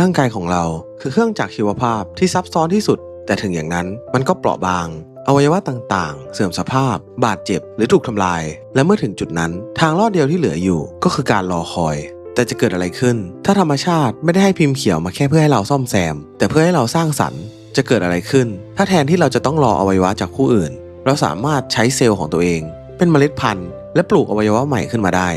ร่างกายของเราคือเครื่องจักรชีวภาพที่ซับซ้อนที่สุด แต่ถึงอย่างนั้นมันก็เปราะบาง อวัยวะต่างๆ เสื่อมสภาพ บาดเจ็บ หรือถูกทำลาย และเมื่อถึงจุดนั้น ทางรอดเดียวที่เหลืออยู่ก็คือการรอคอย แต่จะเกิดอะไรขึ้น ถ้าธรรมชาติไม่ได้ให้พิมพ์เขียวมาแค่เพื่อให้เราซ่อมแซม แต่เพื่อให้เราสร้างสรรค์ จะเกิดอะไรขึ้น ถ้าแทนที่เราจะต้องรออวัยวะจากผู้อื่น เราสามารถใช้เซลล์ของตัวเอง เป็นเมล็ดพันธุ์ และปลูกอวัยวะใหม่ขึ้นมาได้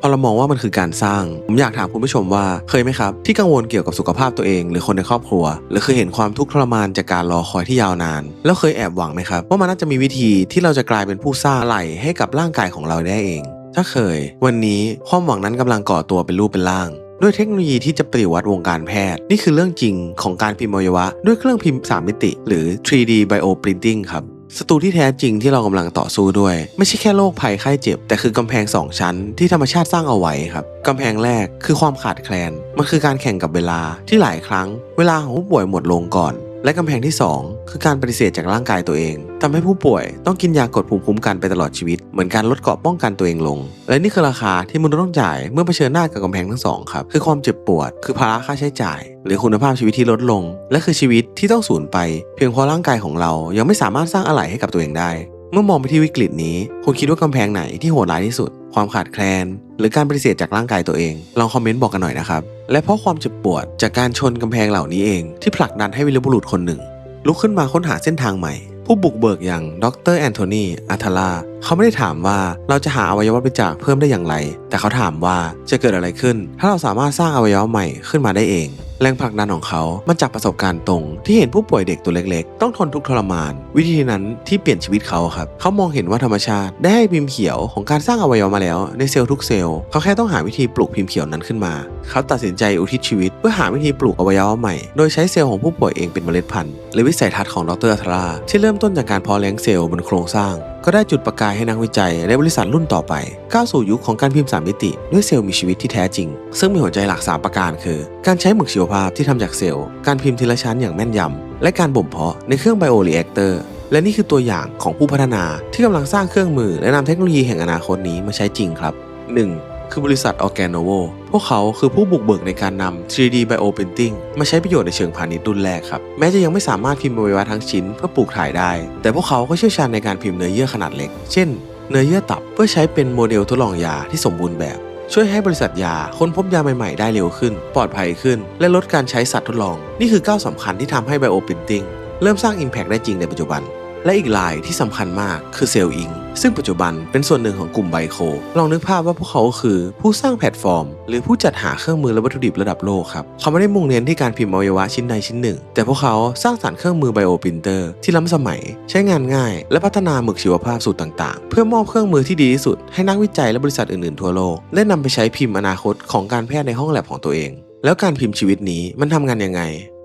พอเรามองว่ามันคือการสร้าง ผมอยากถามคุณผู้ชมว่าเคยไหมครับ ที่กังวลเกี่ยวกับสุขภาพตัวเอง หรือคนในครอบครัว หรือเคยเห็นความทุกข์ทรมานจากการรอคอยที่ยาวนาน แล้วเคยแอบหวังไหมครับ ว่ามันน่าจะมีวิธีที่เราจะกลายเป็นผู้สร้างอะไรให้กับร่างกายของเราได้เอง ถ้าเคย วันนี้ความหวังนั้นกำลังก่อตัวเป็นรูปเป็นร่างด้วยเทคโนโลยีที่จะปฏิวัติวงการแพทย์ นี่คือเรื่องจริงของการพิมพ์อวัยวะ ด้วยเครื่องพิมพ์ 3 มิติ หรือ 3D bioprinting ครับ ศัตรูที่แท้จริงที่เรากำลังต่อสู้ด้วย ไม่ใช่แค่โรคภัยไข้เจ็บ แต่คือกำแพงสองชั้นที่ธรรมชาติสร้างเอาไว้ครับกำแพงแรกคือความขาดแคลน มันคือการแข่งกับเวลาที่หลายครั้ง เวลาของผู้ป่วยหมดลงก่อน และกำแพงที่ 2 คือการปฏิเสธจากร่างกายตัวเองทำให้ผู้ป่วยต้องกินยากดภูมิคุ้มกันไปตลอดชีวิต เหมือนการลดเกราะป้องกันตัวเองลง และนี่คือราคาที่มนุษย์ต้องจ่ายเมื่อเผชิญหน้ากับกำแพงทั้งสองครับ คือความเจ็บปวด คือภาระค่าใช้จ่าย หรือคุณภาพชีวิตที่ลดลง และคือชีวิตที่ต้องสูญไป เพียงเพราะร่างกายของเรายังไม่สามารถสร้างอะไรให้กับตัวเองได้ เมื่อมองไปที่วิกฤตนี้คุณคิดว่ากำแพงไหนที่โหดร้ายที่สุด ความขาดแคลน หรือการปฏิเสธจากร่างกายตัวเอง ลองคอมเมนต์บอกกันหน่อยนะครับ และเพราะความเจ็บปวดจากการชนกำแพงเหล่านี้เองที่ผลักดันให้วิรบุรุษคนหนึ่ง ลุกขึ้นมาค้นหาเส้นทางใหม่ ผู้บุกเบิกอย่างดรแอนโทนีอัทลาเขาไม่ได้ถามว่าเราจะหาอวัยวะบริจาคเพิ่มได้อย่างไร แต่เขาถามว่าจะเกิดอะไรขึ้น ถ้าเราสามารถสร้างอวัยวะใหม่ขึ้นมาได้เอง แรงผลักดันของเขามันจากประสบการณ์ตรง ที่เห็นผู้ป่วยเด็กตัวเล็กๆ ต้องทนทุกข์ทรมาน วิธีนั้นที่เปลี่ยนชีวิตเขาครับ เขามองเห็นว่าธรรมชาติได้ให้พิมพ์เขียวของการสร้างอวัยวะมาแล้วในเซลล์ทุกเซลล์เขาแค่ต้องหาวิธีปลูกพิมพ์เขียวนั้นขึ้นมา เขาตัดสินใจอุทิศชีวิต เพื่อหาวิธีปลูกอวัยวะใหม่ โดยใช้เซลล์ของผู้ป่วยเองเป็นเมล็ดพันธุ์หรือวิสัยทัศน์ของดรอัทราที่เริ่มต้นจากการเพาะเลี้ยงเซลล์บนโครงสร้างก็ได้จุดประกายให้นักวิจัย และบริษัทรุ่นต่อไป ก้าวสู่ยุคของการพิมพ์สามมิติ ด้วยเซลล์มีชีวิตที่แท้จริง ซึ่งมีหัวใจหลักสามประการคือ การใช้หมึกชีวภาพที่ทำจากเซลล์ การพิมพ์ทีละชั้นอย่างแม่นยำและการบ่มเพาะในเครื่องไบโอรีแอคเตอร์และนี่คือตัวอย่างของผู้พัฒนาที่กำลังสร้างเครื่องมือและนำเทคโนโลยีแห่งอนาคตนี้มาใช้จริงครับ 1. คือบริษัท Organovo พวกเขาคือผู้บุกเบิกในการนำ 3D Bioprinting มาใช้ประโยชน์ในเชิงพาณิชย์รุ่นแรกครับ แม้จะยังไม่สามารถพิมพ์อวัยวะทั้งชิ้นเพื่อปลูกถ่ายได้ แต่พวกเขาก็เชี่ยวชาญในการพิมพ์เนื้อเยื่อขนาดเล็ก เช่น เนื้อเยื่อตับเพื่อใช้เป็นโมเดลทดลองยาที่สมบูรณ์แบบ ช่วยให้บริษัทยาค้นพบยาใหม่ๆ ได้เร็วขึ้น ปลอดภัยขึ้น และลดการใช้สัตว์ทดลอง นี่คือก้าวสำคัญที่ทำให้ Bioprinting เริ่มสร้าง Impact ได้จริงในปัจจุบัน และอีกลายที่สำคัญมากคือเซลล์อิง ซึ่งปัจจุบันเป็นส่วนหนึ่งของกลุ่มไบโค ลองนึกภาพว่าพวกเขาคือ ผู้สร้างแพลตฟอร์ม หรือผู้จัดหาเครื่องมือและวัตถุดิบระดับโลกครับ เขาไม่ได้มุ่งเน้นที่การพิมพ์อวัยวะชิ้นใดชิ้นหนึ่ง แต่พวกเขาสร้างสรรค์เครื่องมือไบโอปรินเตอร์ที่ล้ำสมัย ใช้งานง่าย และพัฒนาหมึกชีวภาพสูตรต่าง ๆ เพื่อมอบเครื่องมือที่ดีที่สุด ให้นักวิจัยและบริษัทอื่นๆทั่วโลกได้นำไปใช้พิมพ์อนาคตของการแพทย์ในห้องแลบของตัวเอง แล้วการพิมพ์ชีวิตนี้มันทำงานยังไง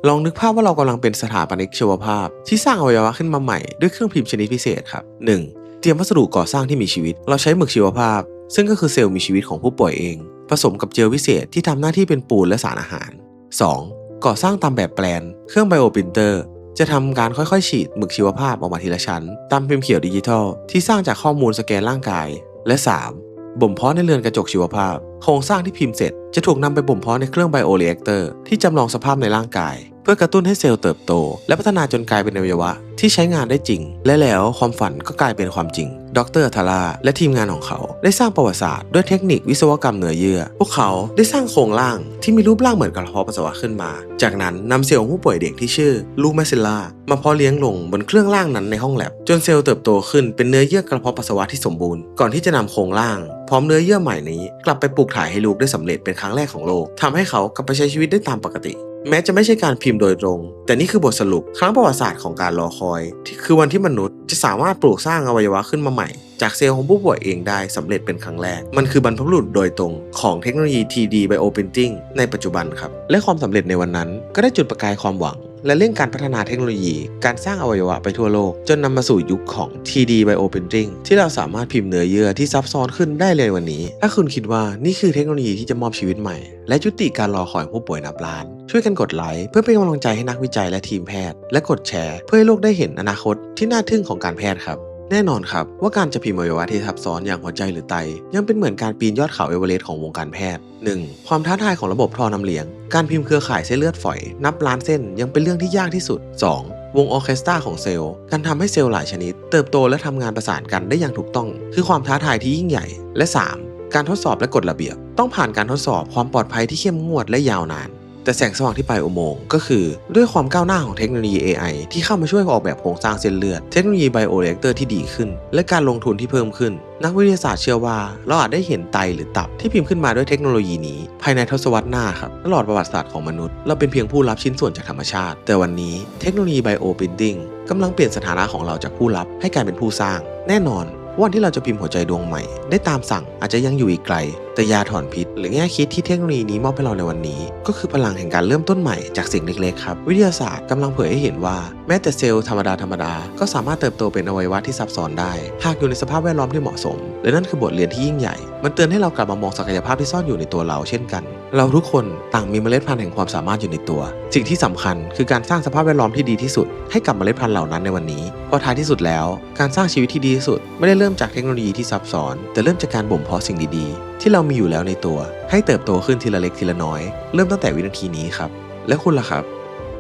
ลองนึกภาพว่าเรากำลังเป็นสถาปนิกชีวภาพ ที่สร้างอวัยวะขึ้นมาใหม่ด้วยเครื่องพิมพ์ชนิดพิเศษครับ 1. เตรียมวัสดุก่อสร้างที่มีชีวิต เราใช้หมึกชีวภาพ ซึ่งก็คือเซลล์มีชีวิตของผู้ป่วยเอง ผสมกับเจลวิเศษที่ทำหน้าที่เป็นปูนและสารอาหาร 2. ก่อสร้างตามแบบแปลน เครื่องไบโอปรินเตอร์จะทำการค่อยๆ ฉีดหมึกชีวภาพออกมาทีละชั้น ตามพิมพ์เขียวดิจิทัล ที่สร้างจากข้อมูลสแกนร่างกาย และ 3. บ่มเพาะในเรือนกระจกชีวภาพ โครงสร้างที่พิมพ์เสร็จ จะถูกนำไปบ่มเพาะในเครื่องไบโอเรแอคเตอร์ที่จำลองสภาพในร่างกาย เพื่อกระตุ้นให้เซลล์เติบโต และพัฒนาจนกลายเป็นอวัยวะ ที่ใช้งานได้จริง และแล้วความฝันก็กลายเป็นความจริง ดรทาร่าและทีมงานของเขาได้สร้างประวัติศาสตร์ด้วยเทคนิควิศวกรรมเนื้อเยื่อ พวกเขาได้สร้างโครงร่างที่มีรูปร่างเหมือนกระเพาะปัสสาวะขึ้นมา จากนั้นนำเซลล์ของผู้ป่วยเด็กที่ชื่อลูแมซิลลามาเพาะเลี้ยงลงบนเครื่องร่างนั้นในห้องแลบจนเซลล์เติบโตขึ้นเป็นเนื้อเยื่อกระเพาะปัสสาวะที่สมบูรณ์ก่อนที่จะนำโครงร่าง พร้อมเนื้อเยื่อใหม่นี้ กลับไปปลูกถ่ายให้ลูกได้สำเร็จเป็นครั้งแรกของโลกทำให้เขากลับไปใช้ชีวิตได้ตามปกติ แม้จะไม่ใช่การพิมพ์โดยตรง แต่นี่คือบทสรุปครั้งประวัติศาสตร์ของการรอคอย ที่คือวันที่มนุษย์จะสามารถปลูกสร้างอวัยวะขึ้นมาใหม่ จากเซลล์ของผู้ป่วยเองได้สำเร็จเป็นครั้งแรก มันคือบรรพบุรุษโดยตรงของเทคโนโลยี TD Bioprinting ในปัจจุบันครับ และความสำเร็จในวันนั้นก็ได้จุดประกายความหวัง และเรื่องการพัฒนาเทคโนโลยี การสร้างอวัยวะไปทั่วโลก จนนำมาสู่ยุคของ 3D Bioprinting ที่เราสามารถพิมพ์เนื้อเยื่อที่ซับซ้อนขึ้นได้เลยวันนี้ ถ้าคุณคิดว่านี่คือเทคโนโลยีที่จะมอบชีวิตใหม่ และยุติการรอคอยผู้ป่วยนับล้าน ช่วยกันกดไลค์เพื่อเป็นกำลังใจให้นักวิจัยและทีมแพทย์ และกดแชร์ เพื่อให้โลกได้เห็นอนาคตที่น่าทึ่งของการแพทย์ครับ แน่นอนครับว่าการจะพิมพ์อวัยวะที่ซับซ้อนอย่างหัวใจหรือไต ยังเป็นเหมือนการปีนยอดเขาเอเวอเรสต์ของวงการแพทย์ 1. ความท้าทายของระบบท่อน้ำเลี้ยง การพิมพ์เครือข่ายเส้นเลือดฝอย นับล้านเส้นยังเป็นเรื่องที่ยากที่สุด 2. วงออเคสตราของเซลล์ การทำให้เซลล์หลายชนิด เติบโตและทำงานประสานกันได้อย่างถูกต้อง คือความท้าทายที่ยิ่งใหญ่ และ 3. การทดสอบและกฎระเบียบ ต้องผ่านการทดสอบความปลอดภัยที่เข้มงวดและยาวนาน แต่แสงสว่างที่ปลายอุโมงค์ก็คือด้วยความก้าวหน้าของเทคโนโลยี AI ที่เข้ามาช่วยออกแบบโครงสร้างเส้นเลือด เทคโนโลยีไบโอเรคเตอร์ที่ดีขึ้น และการลงทุนที่เพิ่มขึ้น นักวิทยาศาสตร์เชื่อว่า เราอาจได้เห็นไตหรือตับที่พิมพ์ขึ้นมาด้วยเทคโนโลยีนี้ ภายในทศวรรษหน้าครับตลอดประวัติศาสตร์ของมนุษย์เราเป็นเพียงผู้รับชิ้นส่วนจากธรรมชาติ แต่วันนี้เทคโนโลยีไบโอปรินติ้งกำลังเปลี่ยนสถานะของเราจากผู้รับให้กลายเป็นผู้สร้าง แน่นอน วันที่เราจะพิมพ์หัวใจดวงใหม่ ได้ตามสั่งอาจจะยังอยู่อีกไกล แต่ยาถอนพิษ หรือแง่คิดที่เทคโนโลยีนี้มอบให้เราในวันนี้ ก็คือพลังแห่งการเริ่มต้นใหม่จากสิ่งเล็กๆครับ วิทยาศาสตร์กำลังเผยให้เห็นว่าแม้แต่เซลล์ธรรมดาธรรมดาก็สามารถเติบโตเป็นอวัยวะที่ซับซ้อนได้ หากอยู่ในสภาพแวดล้อมที่เหมาะสม และนั่นคือบทเรียนที่ยิ่งใหญ่ มันเตือนให้เรากลับมามองศักยภาพที่ซ่อนอยู่ในตัวเราเช่นกัน เราทุกคนต่างมีเมล็ดพันธุ์แห่งความสามารถอยู่ในตัว สิ่งที่สำคัญคือการสร้างสภาพแวดล้อมที่ดีที่สุด ให้กับเมล็ดพันธุ์เหล่านั้นในวันนี้เพราะท้ายที่สุดแล้ว การสร้างชีวิตที่ดีที่สุดไม่ได้เริ่มจากเทคโนโลยีที่ซับซ้อน แต่เริ่มจากการบ่มเพาะสิ่งดีๆ ที่เรามีอยู่แล้วในตัว ให้เติบโตขึ้นทีละเล็กทีละน้อย เริ่มตั้งแต่วินาทีนี้ครับ และคุณล่ะครับ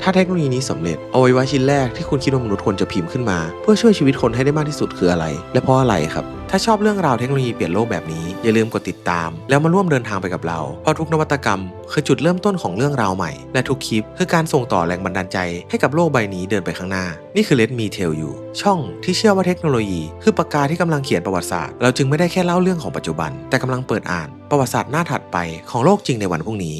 ถ้าเทคโนโลยีนี้สำเร็จอวัยวะชิ้นแรกที่คุณคิดว่ามนุษย์ควรจะพิมพ์ขึ้นมา เพื่อช่วยชีวิตคนให้ได้มากที่สุดคืออะไร และเพราะอะไรครับ ถ้าชอบเรื่องราวเทคโนโลยีเปลี่ยนโลกแบบนี้ อย่าลืมกดติดตาม แล้วมาร่วมเดินทางไปกับเรา เพราะทุกนวัตกรรม คือจุดเริ่มต้นของเรื่องราวใหม่ และทุกคลิปคือการส่งต่อแรงบันดาลใจ ให้กับโลกใบนี้เดินไปข้างหน้า นี่คือ Let Me Tell You ช่องที่เชื่อว่าเทคโนโลยี คือปากกาที่กำลังเขียนประวัติศาสตร์ เราจึงไม่ได้แค่เล่าเรื่องของปัจจุบัน แต่กำลังเปิดอ่าน ประวัติศาสตร์หน้าถัดไปของโลกจริงในวันพรุ่งนี้